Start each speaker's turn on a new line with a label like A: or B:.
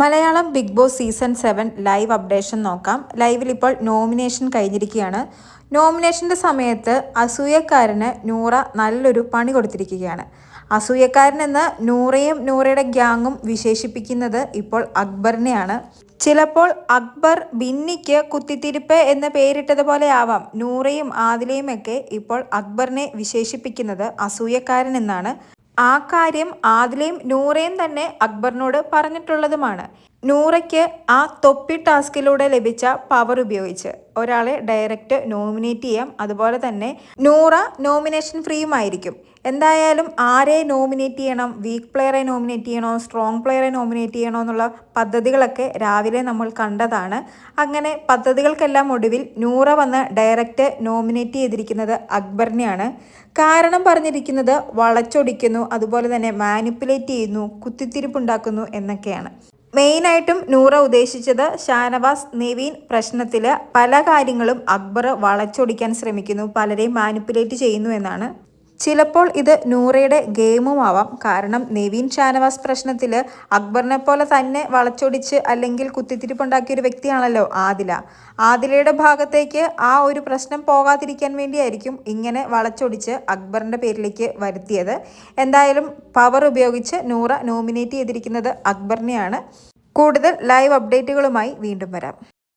A: Malayalam Bigg Boss season seven live updation നോക്കാം. ലൈവിൽ ഇപ്പോൾ നോമിനേഷൻ കഴിഞ്ഞിരിക്കുകയാണ്. നോമിനേഷന്റെ സമയത്ത് അസൂയക്കാരന് നൂറ നല്ലൊരു പണി കൊടുത്തിരിക്കുകയാണ്. അസൂയക്കാരനെന്ന് നൂറയും നൂറയുടെ ഗ്യാങ്ങും വിശേഷിപ്പിക്കുന്നത് ഇപ്പോൾ അക്ബറിനെയാണ്. ചിലപ്പോൾ അക്ബർ ബിന്നിക്ക് കുത്തിത്തിരിപ്പ് എന്ന് പേരിട്ടതുപോലെ ആവാം. നൂറയും ആദിലയുമൊക്കെ ഇപ്പോൾ അക്ബറിനെ വിശേഷിപ്പിക്കുന്നത് അസൂയക്കാരൻ എന്നാണ് ആ കാര്യം ആദിലയും നൂറയും തന്നെ അക്ബറിനോട് പറഞ്ഞിട്ടുള്ളതുമാണ്. നൂറയ്ക്ക് ആ തൊപ്പി ടാസ്കിലൂടെ ലഭിച്ച പവർ ഉപയോഗിച്ച് ഒരാളെ ഡയറക്റ്റ് നോമിനേറ്റ് ചെയ്യാം. അതുപോലെ തന്നെ നൂറ നോമിനേഷൻ ഫ്രീയുമായിരിക്കും എന്തായാലും ആരെ നോമിനേറ്റ് ചെയ്യണം? വീക്ക് പ്ലെയറെ നോമിനേറ്റ് ചെയ്യണോ? സ്ട്രോങ് പ്ലെയറെ നോമിനേറ്റ് ചെയ്യണോ എന്നുള്ള പദ്ധതികളൊക്കെ രാവിലെ നമ്മൾ കണ്ടതാണ്. അങ്ങനെ പദ്ധതികൾക്കെല്ലാം ഒടുവിൽ നൂറ വന്ന് ഡയറക്റ്റ് നോമിനേറ്റ് ചെയ്തിരിക്കുന്നത് അക്ബറിനെയാണ്. കാരണം പറഞ്ഞിരിക്കുന്നത് വളച്ചൊടിക്കുന്നു അതുപോലെ തന്നെ മാനിപ്പുലേറ്റ് ചെയ്യുന്നു കുത്തിത്തിരിപ്പുണ്ടാക്കുന്നു എന്നൊക്കെയാണ്. മെയിനായിട്ടും നൂറ ഉദ്ദേശിച്ചത് ഷാനവാസ് നെവീൻ പ്രശ്നത്തിൽ പല കാര്യങ്ങളും അക്ബർ വളച്ചൊടിക്കാൻ ശ്രമിക്കുന്നു പലരെയും മാനിപ്പുലേറ്റ് ചെയ്യുന്നു എന്നാണ്. ചിലപ്പോൾ ഇത് നൂറയുടെ ഗെയിമും ആവാം കാരണം നവീൻ ഷാനവാസ് പ്രശ്നത്തിൽ അക്ബറിനെ പോലെ തന്നെ വളച്ചൊടിച്ച് അല്ലെങ്കിൽ കുത്തിത്തിരിപ്പുണ്ടാക്കിയ ഒരു വ്യക്തിയാണല്ലോ ആദില. ആദിലയുടെ ഭാഗത്തേക്ക് ആ ഒരു പ്രശ്നം പോകാതിരിക്കാൻ വേണ്ടിയായിരിക്കും ഇങ്ങനെ വളച്ചൊടിച്ച് അക്ബറിന്റെ പേരിലേക്ക് വരുത്തിയത്. എന്തായാലും പവർ ഉപയോഗിച്ച് നൂറ നോമിനേറ്റ് ചെയ്തിരിക്കുന്നത് അക്ബറിനെയാണ്. കൂടുതൽ ലൈവ് അപ്ഡേറ്റുകളുമായി വീണ്ടും വരാം.